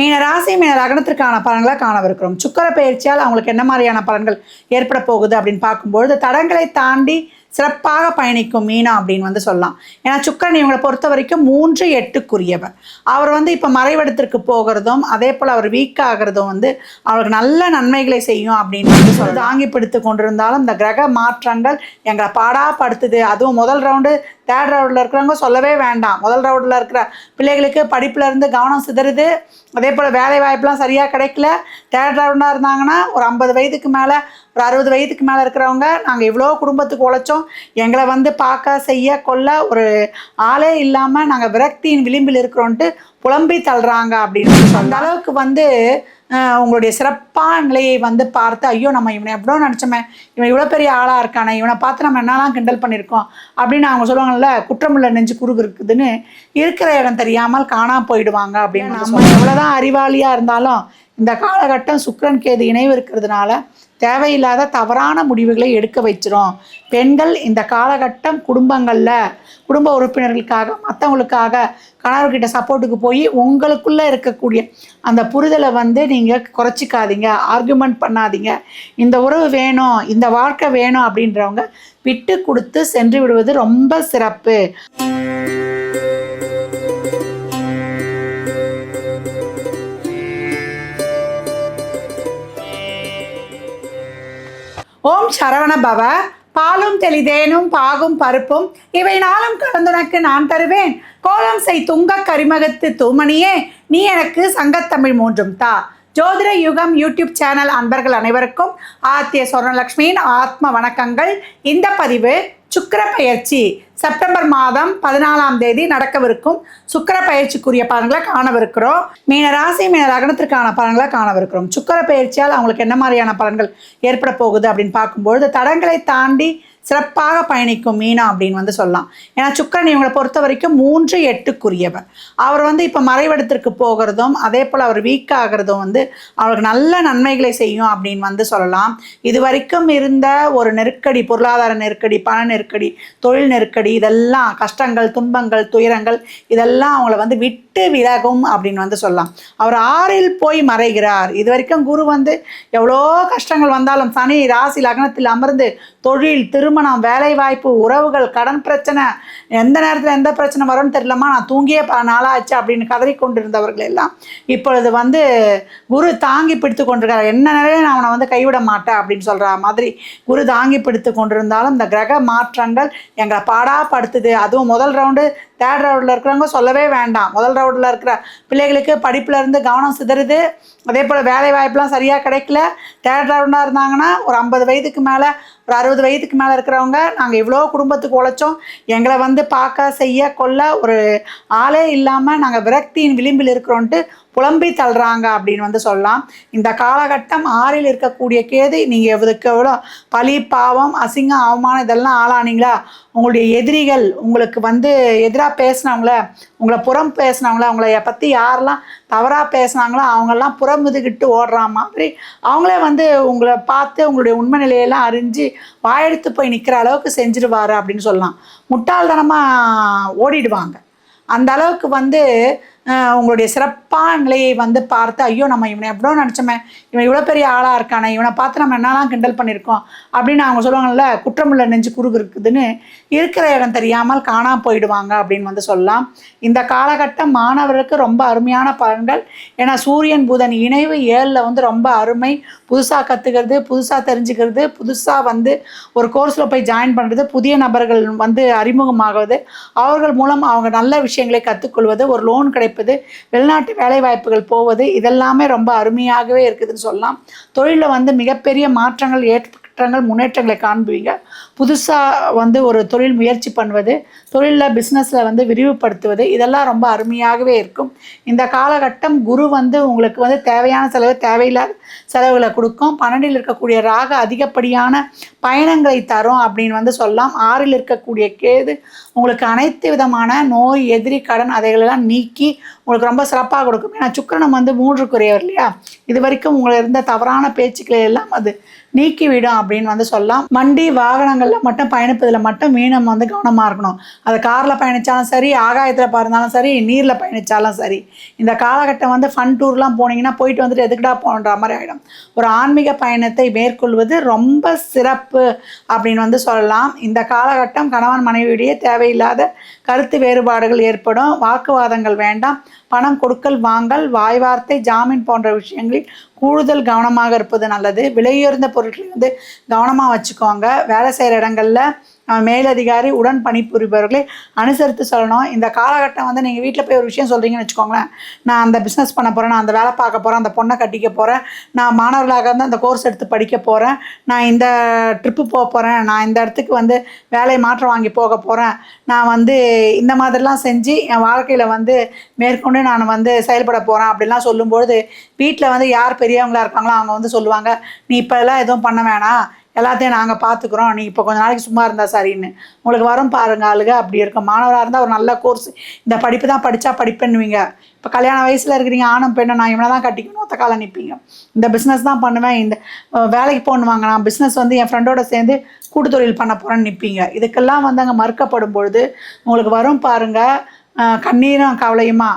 மீன ராசி மீன லக்னத்திற்கான பலன்களை காணவிருக்கிறோம். சுக்கர பயிற்சியால் அவங்களுக்கு என்ன மாதிரியான பலன்கள் ஏற்பட போகுது அப்படின்னு பார்க்கும்பொழுது தடங்களை தாண்டி சிறப்பாக பயணிக்கும் மீனா அப்படின்னு வந்து சொல்லலாம். ஏன்னா சுக்கரன் இவங்களை பொறுத்த வரைக்கும் மூன்று எட்டுக்குரியவர். அவர் வந்து இப்போ மறைவிடத்திற்கு போகிறதும் அதே போல் அவர் வீக் ஆகிறதும் வந்து அவருக்கு நல்ல நன்மைகளை செய்யும் அப்படின்னு வந்து சொல்லி தாங்கி பிடித்து கொண்டிருந்தாலும் இந்த கிரக மாற்றங்கள் எங்களை பாடாப்படுத்துது அதுவும் முதல் ரவுண்டு தேர்ட் ரவுண்டில் இருக்கிறவங்க சொல்லவே வேண்டாம். முதல் ரவுண்டில் இருக்கிற பிள்ளைகளுக்கு படிப்புலேருந்து கவனம் சிதறுது. அதே போல் வேலை வாய்ப்புலாம் சரியாக கிடைக்கல. தேர்ட் ரவுண்டாக இருந்தாங்கன்னா ஒரு ஐம்பது வயதுக்கு மேலே ஒரு அறுபது வயதுக்கு மேலே இருக்கிறவங்க நாங்கள் இவ்வளோ குடும்பத்துக்கு உழைச்சோம். எங்களை வந்து பார்க்க செய்ய கொள்ள ஒரு ஆளே இல்லாமல் நாங்கள் விரக்தியின் விளிம்பில் இருக்கிறோன்ட்டு புலம்பி தள்ளுறாங்க அப்படின்னு அந்த அளவுக்கு வந்து உங்களுடைய சிறப்பான நிலையை வந்து பார்த்து ஐயோ நம்ம இவனை எவ்வளோ நினச்சோமே இவன் இவ்வளோ பெரிய ஆளாக இருக்கானே இவனை பார்த்து நம்ம என்னெல்லாம் கிண்டல் பண்ணியிருக்கோம் அப்படின்னு அவங்க சொல்லுவாங்கல்ல குற்றமுள்ள நெஞ்சு குறுகு இருக்குதுன்னு இருக்கிற இடம் தெரியாமல் காணாம போயிடுவாங்க அப்படின்னு நம்ம எவ்வளோதான் அறிவாளியாக இருந்தாலும் இந்த காலகட்டம் சுக்கிரன் கேது இணைவு இருக்கிறதுனால தேவையில்லாத தவறான முடிவுகளை எடுக்க வச்சிரும். பெண்கள் இந்த காலகட்டம் குடும்பங்களில் குடும்ப உறுப்பினர்களுக்காக மற்றவங்களுக்காக கணவர்கிட்ட சப்போர்ட்டுக்கு போய் உங்களுக்குள்ளே இருக்கக்கூடிய அந்த புரிதலை வந்து நீங்கள் குறைச்சிக்காதீங்க. ஆர்குமெண்ட் பண்ணாதீங்க. இந்த உறவு வேணும் இந்த வாழ்க்கை வேணும் அப்படின்றவங்க விட்டு கொடுத்து சென்று விடுவது ரொம்ப சிறப்பு. ஓம் சரவண பவ. பாலும் தெளிதேனும் பாகும் பருப்பும் இவை நாளும் கலந்துனக்கு நான் தருவேன். கோலம் செய் துங்க கரிமகத்து தூமணியே நீ எனக்கு சங்கத்தமிழ் மூன்றும் தா. ஜோதிட யுகம் யூடியூப் சேனல் அன்பர்கள் அனைவருக்கும் ஆத்திய சொர்ணலக்ஷ்மியின் ஆத்ம வணக்கங்கள். இந்த பதிவு சுக்கர பயிற்சி செப்டம்பர் மாதம் பதினாலாம் தேதி நடக்கவிருக்கும் சுக்கிர பயிற்சிக்குரிய பலன்களை காணவிருக்கிறோம். மீன ராசி மீன லக்னத்திற்கான பலன்களை காணவிருக்கிறோம். சுக்கர பயிற்சியால் அவங்களுக்கு என்ன மாதிரியான பலன்கள் ஏற்பட போகுது அப்படின்னு பார்க்கும்பொழுது தடங்களை தாண்டி சிறப்பாக பயணிக்கும் மீனா அப்படின்னு வந்து சொல்லலாம். ஏன்னா சுக்கரன் இவங்களை பொறுத்த வரைக்கும் மூன்று எட்டுக்குரியவர். அவர் வந்து இப்போ மறைவிடத்திற்கு போகிறதும் அதே போல் அவர் வீக் ஆகிறதும் வந்து அவருக்கு நல்ல நன்மைகளை செய்யும் அப்படின்னு வந்து சொல்லலாம். இது வரைக்கும் இருந்த ஒரு நெருக்கடி பொருளாதார நெருக்கடி பண நெருக்கடி தொழில் நெருக்கடி இதெல்லாம் கஷ்டங்கள் துன்பங்கள் துயரங்கள் இதெல்லாம் அவங்கள வந்து விட்டு விலகும் அப்படின்னு வந்து சொல்லலாம். அவர் ஆறில் போய் மறைகிறார். இது வரைக்கும் குரு வந்து எவ்வளோ கஷ்டங்கள் வந்தாலும் சனி ராசி லக்னத்தில் அமர்ந்து தொழில் திரு திருமணம் வேலைவாய்ப்பு உறவுகள் கடன் பிரச்சனை எந்த நேரத்தில் எந்த பிரச்சனை வரும்னு தெரியலமா நான் தூங்கியே பல நாளாச்சு அப்படின்னு கதறி கொண்டிருந்தவர்கள் எல்லாம் இப்பொழுது வந்து குரு தாங்கி பிடித்து கொண்டிருக்கார். என்ன நிலையில நான் அவனை வந்து கைவிட மாட்டேன் அப்படின்னு சொல்கிற மாதிரி குரு தாங்கி பிடித்து கொண்டிருந்தாலும் இந்த கிரக மாற்றங்கள் எங்களை பாடாப்படுத்துது அதுவும் முதல் ரவுண்டு தேர்ட் ரவுண்டில் இருக்கிறவங்க சொல்லவே வேண்டாம். முதல் ரவுண்டில் இருக்கிற பிள்ளைகளுக்கு படிப்புலேருந்து கவனம் சிதறுது. அதே போல் வேலை வாய்ப்புலாம் சரியாக கிடைக்கல. தேர்ட் ரவுண்டாக இருந்தாங்கன்னா ஒரு ஐம்பது வயதுக்கு மேலே ஒரு அறுபது வயதுக்கு மேலே இருக்கிறவங்க நாங்கள் இவ்வளோ குடும்பத்துக்கு உழைச்சோம். எங்களை வந்து பார்க்க செய்ய கொள்ள ஒரு ஆளே இல்லாமல் நாங்கள் விரக்தியின் விளிம்பில் இருக்கிறோன்ட்டு புலம்பி தள்ளுறாங்க அப்படின்னு வந்து சொல்லலாம். இந்த காலகட்டம் ஆறில் இருக்கக்கூடிய கேது நீங்கள் எவ்வளோக்கு எவ்வளோ பழி பாவம் அசிங்கம் அவமானம் இதெல்லாம் ஆளானீங்களா? உங்களுடைய எதிரிகள் உங்களுக்கு வந்து எதிராக பேசினவங்கள உங்களை புறம் பேசினவங்கள அவங்கள பற்றி யாரெல்லாம் தவறாக பேசுனாங்களோ அவங்கெல்லாம் புறம் இதுகிட்டு ஓடுற மாதிரி அவங்களே வந்து உங்களை பார்த்து உங்களுடைய உண்மை நிலையெல்லாம் அறிஞ்சு வாயெடுத்து போய் நிற்கிற அளவுக்கு செஞ்சிருவார் அப்படின்னு சொல்லலாம். முட்டாள்தனமாக ஓடிடுவாங்க. அந்த அளவுக்கு வந்து உங்களுடைய சிறப்பான நிலையை வந்து பார்த்து ஐயோ நம்ம இவனை எவ்வளோ நினச்சோமே இவன் இவ்வளோ பெரிய ஆளாக இருக்கானே இவனை பார்த்து நம்ம என்னெல்லாம் கிண்டல் பண்ணியிருக்கோம் அப்படின்னு அவங்க சொல்லுவாங்கல்ல குற்றமுள்ள நெஞ்சு குறுகு இருக்குதுன்னு இருக்கிற இடம் தெரியாமல் காணாம போயிடுவாங்க அப்படின்னு வந்து சொல்லலாம். இந்த காலகட்டம் மாணவர்களுக்கு ரொம்ப அருமையான பலன்கள். ஏன்னா சூரியன் புதன் இணைவு ஏழில் வந்து ரொம்ப அருமை. புதுசாக கற்றுக்கிறது புதுசாக தெரிஞ்சுக்கிறது புதுசாக வந்து ஒரு கோர்ஸில் போய் ஜாயின் பண்ணுறது புதிய நபர்கள் வந்து அறிமுகமாகிறது அவர்கள் மூலம் அவங்க நல்ல விஷயங்களை கற்றுக்கொள்வது ஒரு லோன் கிடைப்பது வெளிநாட்டு வேலைவாய்ப்புகள் போவது இதெல்லாமே ரொம்ப அருமையாகவே இருக்குதுன்னு சொல்லலாம். தொழிலில் வந்து மிகப்பெரிய மாற்றங்கள் மாற்றங்கள் முன்னேற்றங்களை காண்பீங்க. புதுசாக வந்து ஒரு தொழில் முயற்சி பண்ணுவது தொழிலில் பிஸ்னஸில் வந்து விரிவுபடுத்துவது இதெல்லாம் ரொம்ப அருமையாகவே இருக்கும். இந்த காலகட்டம் குரு வந்து உங்களுக்கு வந்து தேவையான செலவு தேவையில்லாத செலவுகளை கொடுக்கும். பன்னெண்டில் இருக்கக்கூடிய ராக அதிகப்படியான பயணங்களை தரும் அப்படின்னு வந்து சொல்லலாம். ஆறில் இருக்கக்கூடிய கேது உங்களுக்கு அனைத்து விதமான நோய் எதிரி கடன் அதைகளெல்லாம் நீக்கி உங்களுக்கு ரொம்ப சிறப்பாக கொடுக்கும். ஏன்னா சுக்கரனம் வந்து மூன்றுக்குரியவர் இல்லையா? இது வரைக்கும் உங்களை இருந்த தவறான பேச்சுக்களை எல்லாம் அது நீக்கிவிடும் அப்படின்னு வந்து சொல்லலாம். வண்டி வாகனங்களில் மட்டும் பயணிப்பதில் மட்டும் மீனம் வந்து கவனமாக இருக்கணும். அது காரில் பயணித்தாலும் சரி ஆகாயத்தில் பறந்தாலும் சரி நீரில் பயணித்தாலும் சரி. இந்த காலகட்டம் வந்து ஃபன் டூர்லாம் போனீங்கன்னா போயிட்டு வந்துட்டு எதுக்குடா போன்ற மாதிரி ஆகிடும் ஒரு ஆன்மீக பயணத்தை மேற்கொள்வது ரொம்ப சிறப்பு அப்படின்னு வந்து சொல்லலாம். இந்த காலகட்டம் கணவன் மனைவியுடைய தேவையில்லாத கருத்து வேறுபாடுகள் ஏற்படும். வாக்குவாதங்கள் வேண்டாம். பணம் கொடுக்கல் வாங்கல் வாய்வார்த்தை ஜாமீன் போன்ற விஷயங்களில் கூடுதல் கவனமாக இருப்பது நல்லது. விலையுயர்ந்த பொருட்களை வந்து கவனமாக வச்சுக்கோங்க. வேலை செய்கிற இடங்களில் மேலதிகாரி உடன் பணிபுரிபவர்களை அனுசரித்து சொல்லணும். இந்த காலகட்டம் வந்து நீங்கள் வீட்டில் போய் ஒரு விஷயம் சொல்கிறீங்கன்னு வச்சுக்கோங்களேன். நான் அந்த பிஸ்னஸ் பண்ண போகிறேன் நான் அந்த வேலை பார்க்க போகிறேன் அந்த பொண்ணை கட்டிக்க போகிறேன் நான் மாணவர்களாக இருந்து அந்த கோர்ஸ் எடுத்து படிக்க போகிறேன் நான் இந்த ட்ரிப்பு போக போகிறேன் நான் இந்த இடத்துக்கு வந்து வேலை மாற்றம் வாங்கி போக போகிறேன் நான் வந்து இந்த மாதிரிலாம் செஞ்சு என் வாழ்க்கையில் வந்து மேற்கொண்டு நான் வந்து செயல்பட போகிறேன் அப்படிலாம் சொல்லும்பொழுது வீட்டில் வந்து யார் பெரியவங்களா இருக்காங்களோ அவங்க வந்து சொல்லுவாங்க நீ இப்போ எல்லாம் எதுவும் பண்ண வேணாம். எல்லாத்தையும் நாங்கள் பார்த்துக்குறோம் நீ இப்போ கொஞ்ச நாளைக்கு சும்மா இருந்தால் சரின்னு. உங்களுக்கு வரும் பாருங்க ஆளுங்க அப்படி இருக்கும். மாணவராக இருந்தால் ஒரு நல்ல கோர்ஸ் இந்த படிப்பு தான் படித்தா படிப்பேன்னுவீங்க. இப்போ கல்யாண வயசில் இருக்கிறீங்க ஆணும் பெண்ணும் நான் இவனை தான் கட்டிக்கணும் ஒத்த காலம் நிற்பீங்க இந்த பிஸ்னஸ் தான் பண்ணுவேன். இந்த வேலைக்கு போகணுவாங்க. நான் பிஸ்னஸ் வந்து என் ஃப்ரெண்டோட சேர்ந்து கூட்டு தொழில் பண்ண போகிறேன்னு நிற்பீங்க இதுக்கெல்லாம் வந்து அங்கே மறுக்கப்படும் பொழுது உங்களுக்கு வரும் பாருங்க கண்ணீரும் கவலையுமா?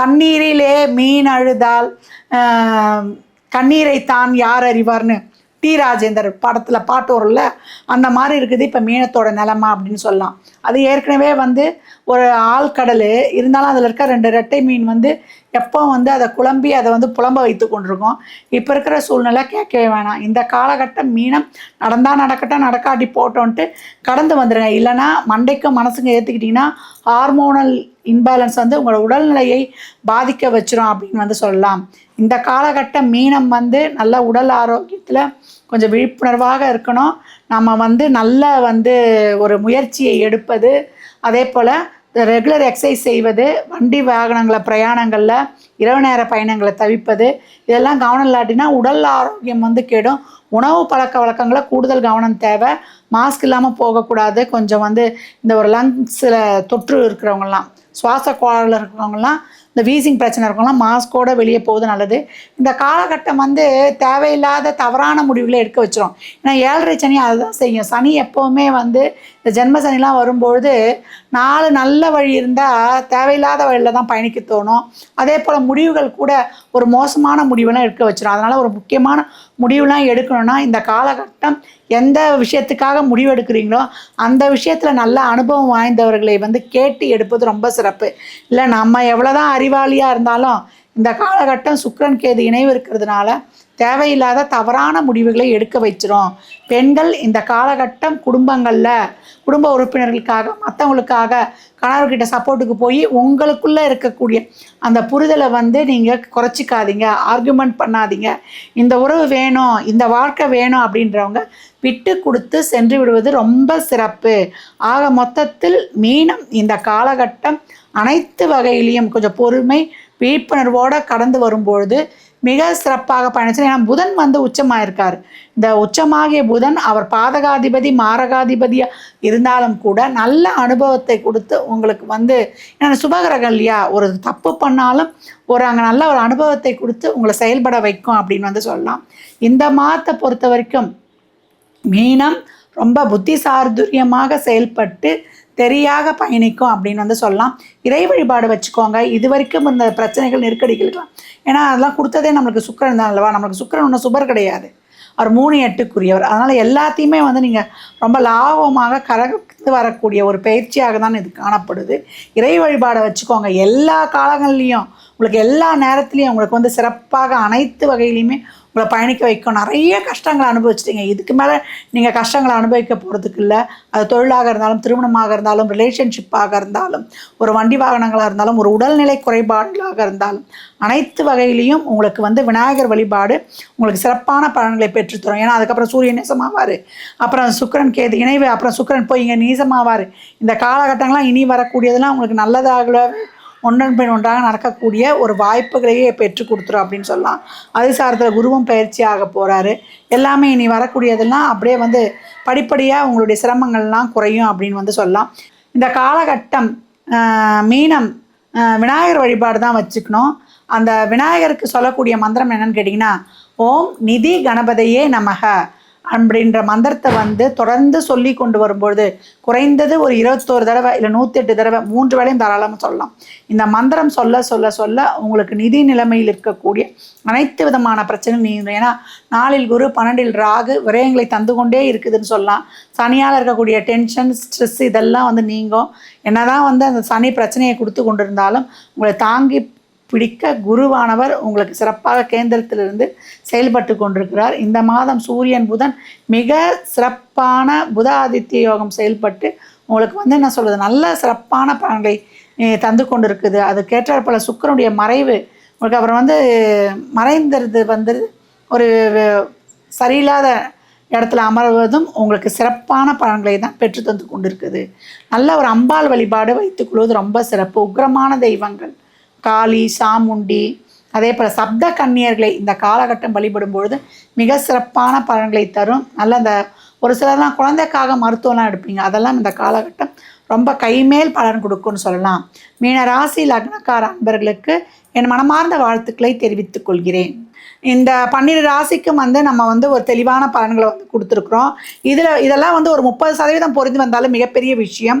தண்ணீரிலே மீன் அழுதால் கண்ணீரை தான் யார் அறிவார்னு? டி ராஜேந்தர் படத்தில் பாட்டு வரும்ல? அந்த மாதிரி இருக்குது. இப்போ மீனத்தோட நிலமா அப்படின்னு சொல்லலாம். அது ஏற்கனவே வந்து ஒரு ஆழ்கடல் இருந்தாலும் அதில் இருக்க ரெண்டு ரெட்டை மீன் வந்து எப்போ வந்து அதை குழம்பி அதை வந்து புலம்ப வைத்து கொண்டிருக்கோம். இப்போ இருக்கிற சூழ்நிலை கேட்கவே வேணாம். இந்த காலகட்டம் மீனம் நடந்தால் நடக்கட்டும் நடக்காட்டி போட்டோன்ட்டு கடந்து வந்துடுங்க இல்லைன்னா மண்டைக்கும் மனசுங்க ஏற்றுக்கிட்டிங்கன்னா ஹார்மோனல் இன்பேலன்ஸ் வந்து உங்களோட உடல்நிலையை பாதிக்க வச்சிரும் அப்படின்னு வந்து சொல்லலாம். இந்த காலகட்ட மீனம் வந்து நல்ல உடல் ஆரோக்கியத்தில் கொஞ்சம் விழிப்புணர்வாக இருக்கணும். நம்ம வந்து நல்ல வந்து ஒரு முயற்சியை எடுப்பது அதே போல் ரெகுலர் எக்ஸசைஸ் செய்வது வண்டி வாகனங்களை பிரயாணங்களில் இரவு நேர பயணங்களை தவிப்பது இதெல்லாம் கவனம் இல்லாட்டினா உடல் ஆரோக்கியம் வந்து கெடும். உணவு பழக்க வழக்கங்களை கூடுதல் கவனம் தேவை. மாஸ்க் இல்லாமல் போகக்கூடாது. கொஞ்சம் வந்து இந்த ஒரு லங்ஸில் தொற்று இருக்கிறவங்கலாம் சுவாச கோளாறுல இருக்கிறவங்கலாம் இந்த வீசிங் பிரச்சனை இருக்கலாம் மாஸ்கோட வெளியே போகுது நல்லது. இந்த காலகட்டம் வந்து தேவையில்லாத தவறான முடிவுகளை எடுக்க வச்சிரும். ஏன்னா ஏழரை சனி அதுதான் செய்யும். சனி எப்போவுமே வந்து இந்த ஜென்ம சனிலாம் வரும்பொழுது நாலு நல்ல வழி இருந்தால் தேவையில்லாத வழியில் தான் பயணிக்க தோணும். அதே போல் முடிவுகள் கூட ஒரு மோசமான முடிவெல்லாம் எடுக்க வச்சிடும் அதனால் ஒரு முக்கியமான முடிவுலாம் எடுக்கணும்னா இந்த காலகட்டம் எந்த விஷயத்துக்காக முடிவெடுக்கிறீங்களோ அந்த விஷயத்தில் நல்ல அனுபவம் வாய்ந்தவர்களை வந்து கேட்டு எடுப்பது ரொம்ப சிறப்பு. இல்லை நம்ம எவ்வளோதான் அறிவாளியாக இருந்தாலும் இந்த காலகட்டம் சுக்கிரன் கேது இணைவு இருக்கிறதுனால தேவையில்லாத தவறான முடிவுகளை எடுக்க வச்சிரும். பெண்கள் இந்த காலகட்டம் குடும்பங்களில் குடும்ப உறுப்பினர்களுக்காக மற்றவங்களுக்காக கணவர்கிட்ட சப்போர்ட்டுக்கு போய் உங்களுக்குள்ளே இருக்கக்கூடிய அந்த புரிதலை வந்து நீங்கள் குறைச்சிக்காதீங்க ஆர்குமெண்ட் பண்ணாதீங்க. இந்த உறவு வேணும் இந்த வாழ்க்கை வேணும் அப்படின்றவங்க விட்டு கொடுத்து சென்று விடுவது ரொம்ப சிறப்பு. ஆக மொத்தத்தில் மீனம் இந்த காலகட்டம் அனைத்து வகையிலையும் கொஞ்சம் பொறுமை விழிப்புணர்வோடு கடந்து வரும்பொழுது மிக சிறப்பாக பயணிச்சு ஏன்னா புதன் வந்து உச்சமாக இருக்கார் இந்த உச்சமாகிய புதன் அவர் பாதகாதிபதி மாரகாதிபதியாக இருந்தாலும் கூட நல்ல அனுபவத்தை கொடுத்து உங்களுக்கு வந்து ஏன்னா சுபகிரகம் இல்லையா? ஒரு தப்பு பண்ணாலும் ஒரு அங்கே நல்ல ஒரு அனுபவத்தை கொடுத்து உங்களை செயல்பட வைக்கும் அப்படின்னு வந்து சொல்லலாம். இந்த மாதத்தை பொறுத்த வரைக்கும் மீனம் ரொம்ப புத்தி சார்துரியமாக செயல்பட்டு தெரியாக பயணிக்கும் அப்படின்னு வந்து சொல்லலாம். இறை வழிபாடு வச்சுக்கோங்க. இது வரைக்கும் இந்த பிரச்சனைகள் நெருக்கடிகளுக்கெல்லாம் ஏன்னா அதெல்லாம் கொடுத்ததே நம்மளுக்கு சுக்கரன் தான் அல்லவா? நம்மளுக்கு சுக்கரன் ஒன்றும் சுபர் கிடையாது. அவர் மூணு எட்டுக்குரியவர். அதனால் எல்லாத்தையுமே வந்து நீங்கள் ரொம்ப லாபமாக கரந்து வரக்கூடிய ஒரு பயிற்சியாக தான் இது காணப்படுது. இறை வழிபாடை வச்சுக்கோங்க. எல்லா காலங்கள்லேயும் உங்களுக்கு எல்லா நேரத்துலையும் உங்களுக்கு வந்து சிறப்பாக அனைத்து வகையிலையுமே உங்களை பயணிக்க வைக்கும். நிறைய கஷ்டங்களை அனுபவிச்சிட்டீங்க. இதுக்கு மேலே நீங்கள் கஷ்டங்களை அனுபவிக்க போகிறதுக்கு இல்லை. அது தொழிலாக இருந்தாலும் திருமணமாக இருந்தாலும் ரிலேஷன்ஷிப்பாக இருந்தாலும் ஒரு வண்டி வாகனங்களாக இருந்தாலும் ஒரு உடல்நிலை குறைபாடுகளாக இருந்தாலும் அனைத்து வகையிலையும் உங்களுக்கு வந்து விநாயகர் வழிபாடு உங்களுக்கு சிறப்பான பலன்களை பெற்றுத்தரும் ஏன்னா அதுக்கப்புறம் சூரியன் நேசமாவார். அப்புறம் சுக்கரன் கேது இணைவு. அப்புறம் சுக்கிரன் போய் இங்கே நீசமாவார். இந்த காலகட்டங்கள்லாம் இனி வரக்கூடியதெல்லாம் உங்களுக்கு நல்லதாக ஒன்றன் பின் ஒன்றாக நடக்கக்கூடிய ஒரு வாய்ப்புகளையே பெற்று கொடுத்துரும் அப்படின்னு சொல்லலாம். அது சார்ந்த குருவும் பயிற்சி போகிறாரு எல்லாமே இனி வரக்கூடியதெல்லாம் அப்படியே வந்து படிப்படியாக உங்களுடைய சிரமங்கள்லாம் குறையும் அப்படின்னு வந்து சொல்லலாம். இந்த காலகட்டம் மீனம் விநாயகர் வழிபாடு தான் வச்சுக்கணும். அந்த விநாயகருக்கு சொல்லக்கூடிய மந்திரம் என்னன்னு கேட்டிங்கன்னா ஓம் நிதி கணபதியே நமக. அப்படின்ற மந்திரத்தை வந்து தொடர்ந்து சொல்லி கொண்டு வரும்பொழுது குறைந்தது ஒரு இருபத்தோரு தடவை இல்லை நூற்றி எட்டு தடவை மூன்று வேளையும் தாராளமாக சொல்லலாம். இந்த மந்திரம் சொல்ல சொல்ல சொல்ல உங்களுக்கு நிதி நிலைமையில் இருக்கக்கூடிய அனைத்து விதமான பிரச்சனையும் நீங்கும் ஏன்னா நாளில் குரு பன்னெண்டில் ராகு விரயங்களை தந்து கொண்டே இருக்குதுன்னு சொல்லலாம். சனியால் இருக்கக்கூடிய டென்ஷன் ஸ்ட்ரெஸ் இதெல்லாம் வந்து நீங்கும். என்னதான் வந்து அந்த சனி பிரச்சனையை கொடுத்து கொண்டிருந்தாலும் உங்களை தாங்கி பிடிக்க குருவானவர் உங்களுக்கு சிறப்பாக கேந்திரத்திலிருந்து செயல்பட்டு கொண்டிருக்கிறார். இந்த மாதம் சூரியன் புதன் மிக சிறப்பான புத ஆதித்ய யோகம் செயல்பட்டு உங்களுக்கு வந்து என்ன சொல்கிறது நல்ல சிறப்பான பலன்களை தந்து கொண்டிருக்குது. அதுக்கேற்றாற் போல சுக்கரனுடைய மறைவு உங்களுக்கு அப்புறம் வந்து மறைந்திருது வந்து ஒரு சரியில்லாத இடத்துல அமர்வதும் உங்களுக்கு சிறப்பான பலன்களை தான் பெற்று தந்து கொண்டிருக்குது. நல்ல ஒரு அம்பாள் வழிபாடு வைத்துக்கொள்வது ரொம்ப சிறப்பு. உக்கிரமான தெய்வங்கள் காளி சாமுண்டி அதே போல் சப்த கன்னியர்களை இந்த காலகட்டம் வழிபடும் பொழுது மிக சிறப்பான பலன்களை தரும். நல்ல இந்த ஒரு சிலர்லாம் குழந்தைக்காக மருத்துவம்லாம் எடுப்பீங்க. அதெல்லாம் இந்த காலகட்டம் ரொம்ப கைமேல் பலன் கொடுக்கும்னு சொல்லலாம். மீன ராசி லக்னக்கார அன்பர்களுக்கு என் மனமார்ந்த வாழ்த்துக்களை தெரிவித்துக் கொள்கிறேன். இந்த பன்னிரு ராசிக்கும் வந்து நம்ம வந்து ஒரு தெளிவான பலன்களை வந்து கொடுத்துருக்குறோம். இதில் இதெல்லாம் வந்து ஒரு முப்பது சதவீதம் பொருந்து வந்தாலும் மிகப்பெரிய விஷயம்.